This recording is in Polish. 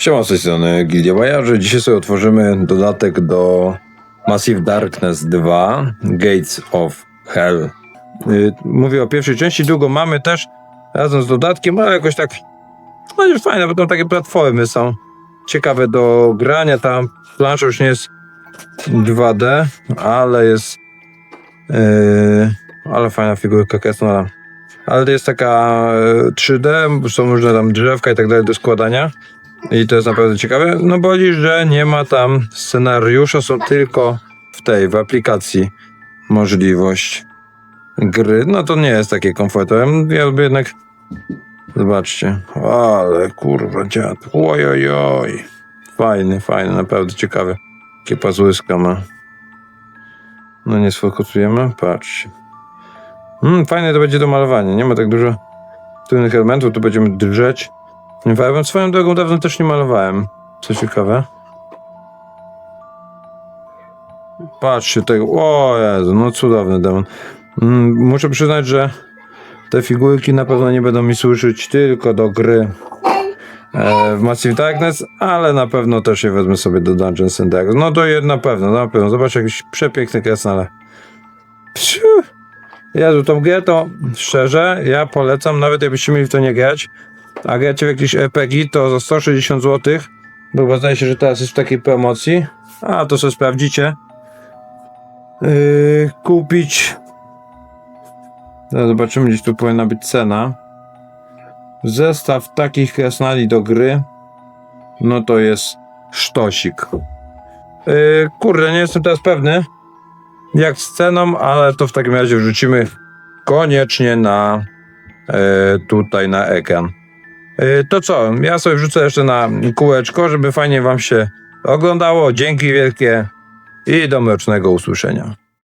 Siema, z tej strony Gildia Bajarzy. Dzisiaj sobie otworzymy dodatek do Massive Darkness 2 Gates of Hell. Y, Mówię o pierwszej części, długo mamy też razem z dodatkiem, ale jakoś tak no jest fajne, bo tam takie platformy są ciekawe do grania. Tam plansza już nie jest 2D, ale jest yy, ale fajna figurka Kesnora. Ale to jest taka e, 3D, są różne tam drzewka i tak dalej do składania. I to jest naprawdę ciekawe. No boli, że nie ma tam scenariusza, są tylko w tej, w aplikacji możliwość gry. No to nie jest takie komfortowe. Ja lubię jednak... Zobaczcie. Ale kurwa dziad. Oj, oj, oj. Fajny, fajny, naprawdę ciekawy. Jakie pazłyska ma. No nie sfokusujemy. Patrzcie. Mm, fajne to będzie do malowania. Nie ma tak dużo trudnych elementów. Tu będziemy drżeć. Nie farbem. Swoją drogą dawno też nie malowałem. Co ciekawe. Patrzcie tego. O Jezu, no cudowny demon. Mm, muszę przyznać, że te figurki na pewno nie będą mi służyć tylko do gry e, w Massive Darkness, ale na pewno też je wezmę sobie do Dungeons and Dragons. No to je na pewno, na pewno. Zobacz, jakiś przepiękny krasnale. Psiu. Jezu, tą grę to szczerze, ja polecam, nawet jakbyście mieli w to nie grać, a gracie w jakieś RPG, to za 160 zł, bo zdaje się, że teraz jest w takiej promocji, a to sobie sprawdzicie, yy, kupić, Zaraz zobaczymy, gdzieś tu powinna być cena, zestaw takich krasnali do gry, no to jest sztosik. Yy, kurde, nie jestem teraz pewny, jak z ceną, ale to w takim razie wrzucimy koniecznie na e, tutaj na ekran. E, to co? Ja sobie wrzucę jeszcze na kółeczko, żeby fajnie wam się oglądało. Dzięki wielkie i do mrocznego usłyszenia.